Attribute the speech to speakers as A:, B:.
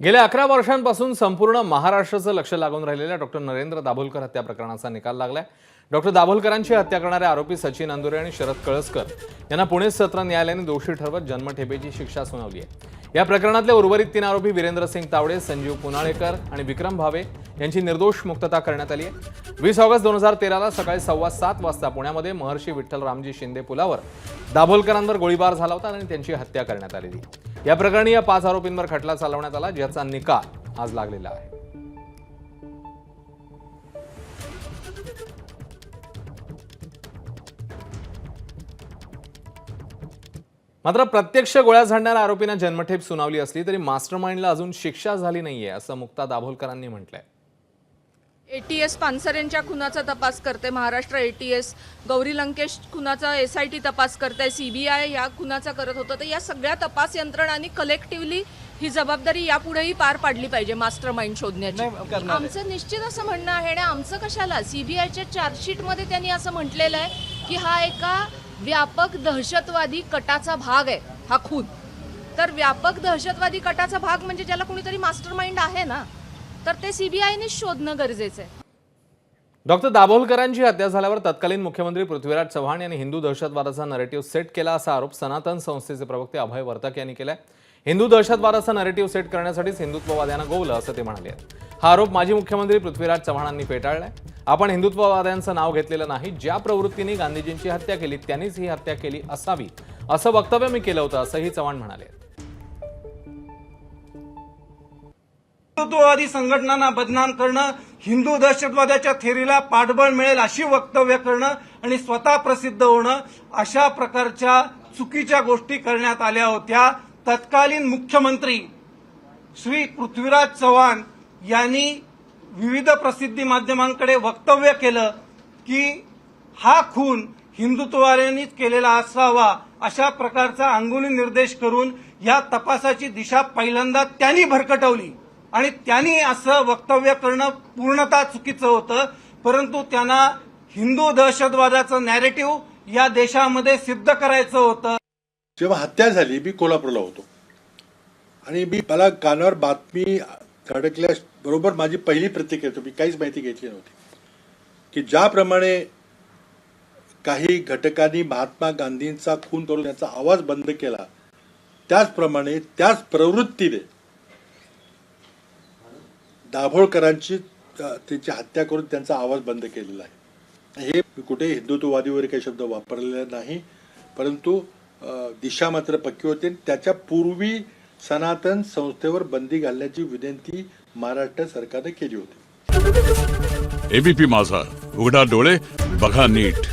A: गेल्या अकरा वर्षांपासून संपूर्ण महाराष्ट्राचं लक्ष लागून राहिलेल्या डॉक्टर नरेंद्र दाभोलकर हत्या प्रकरणाचा निकाल लागलाय. डॉक्टर दाभोलकरांची हत्या करणारे आरोपी सचिन अंदुरे आणि शरद कळसकर यांना पुणे सत्र न्यायालयाने दोषी ठरवत जन्मठेपेची शिक्षा सुनावली आहे. या प्रकरणातले उर्वरित तीन आरोपी वीरेंद्र सिंग तावडे संजीव पुनाळेकर आणि विक्रम भावे यांची निर्दोष मुक्तता करण्यात आली आहे. वीस ऑगस्ट दोन हजार तेराला सकाळी सव्वा सात वाजता पुण्यामध्ये महर्षी विठ्ठल रामजी शिंदे पुलावर दाभोलकरांवर गोळीबार झाला होता आणि त्यांची हत्या करण्यात आलेली या प्रकरणी या पाच आरोपींवर खटला चालवण्यात आला ज्याचा निकाल आज लागलेला आहे. मात्र प्रत्यक्ष गोळ्या झाडणाऱ्या आरोपींना जन्मठेप सुनावली असली तरी मास्टर माइंडला अजून शिक्षा झाली नाहीये असं मुक्ता दाभोलकरांनी म्हटलंय.
B: एटीएस पानसरेंच्या खुनाचा तपास करते. महाराष्ट्र एटीएस गौरी लंकेश खुनाचा एस आय टी तपास करते. सीबीआय या खुनाचा करत होतं. तर या सगळ्या तपास यंत्रणांनी कलेक्टिव्हली ही जबाबदारी यापुढेही पार पाडली पाहिजे मास्टर माइंड शोधण्याची आमचं निश्चित असं म्हणणं आहे आणि आमचं कशाला? सीबीआयच्या चार्जशीटमध्ये त्यांनी असं म्हटलेलं आहे की हा एका व्यापक दहशतवादी कटाचा भाग आहे हा खून. तर व्यापक दहशतवादी कटाचा भाग म्हणजे ज्याला कुणीतरी मास्टर माइंड आहे ना? तर ते सीबीआयने शोधणं गरजेचं आहे.
A: डॉक्टर दाभोलकरांची हत्या झाल्यावर तत्कालीन मुख्यमंत्री पृथ्वीराज चव्हाण यांनी हिंदू दहशतवादाचा नरेटिव्ह सेट केला असा आरोप सनातन संस्थेचे प्रवक्ते अभय वर्तक यांनी केलाय. हिंदू दहशतवादाचा नरेटिव्ह सेट करण्यासाठीच हिंदुत्ववाद्यांना गोवलं असं ते म्हणाले हा आरोप माजी मुख्यमंत्री पृथ्वीराज चव्हाणांनी फेटाळलाय. आपण हिंदुत्ववाद्यांचं नाव घेतलेलं नाही ज्या प्रवृत्तीने गांधीजींची हत्या केली त्यांनीच ही हत्या केली असावी असं वक्तव्य मी केलं होतं असंही चव्हाण म्हणाले
C: हिंदुत्ववादी संघटनांना बदनाम करणं हिंदू दहशतवादाच्या थेरीला पाठबळ मिळेल अशी वक्तव्य करणं आणि स्वतः प्रसिद्ध होणं अशा प्रकारच्या चुकीच्या गोष्टी करण्यात आल्या होत्या. तत्कालीन मुख्यमंत्री श्री पृथ्वीराज चव्हाण यांनी विविध प्रसिद्धी माध्यमांकडे वक्तव्य केलं की हा खून हिंदुत्ववाद्यांनीच केलेला असावा अशा प्रकारचा अंगुली निर्देश करून या तपासाची दिशा पहिल्यांदा त्यांनी भरकटवली. आणि त्यांनी असं वक्तव्य करणं पूर्णतः चुकीचं होतं परंतु त्यांना हिंदू दहशतवादाचं नॅरेटिव्ह या देशामध्ये सिद्ध करायचं होतं.
D: जेव्हा हत्या झाली मी कोल्हापूरला होतो. आणि मी मला कानावर बातमी धडकल्या बरोबर माझी पहिली प्रतिक्रिया होती मी काहीच माहिती घेतली नव्हती. की ज्याप्रमाणे काही घटकांनी महात्मा गांधींचा खून करून त्याचा आवाज बंद केला त्याचप्रमाणे त्याच प्रवृत्तीने दाभोळकरांची त्यांची हत्या करून त्यांचा आवाज बंद केलेला आहे. हे कुठे हिंदुत्ववादीवर काही शब्द वापरलेले नाही परंतु दिशा मात्र पक्की होते त्याच्या पूर्वी सनातन संस्थेवर बंदी घालण्याची विनंती महाराष्ट्र सरकारने केली होती.
E: एबीपी माझा उघडा डोळे बघा नीट.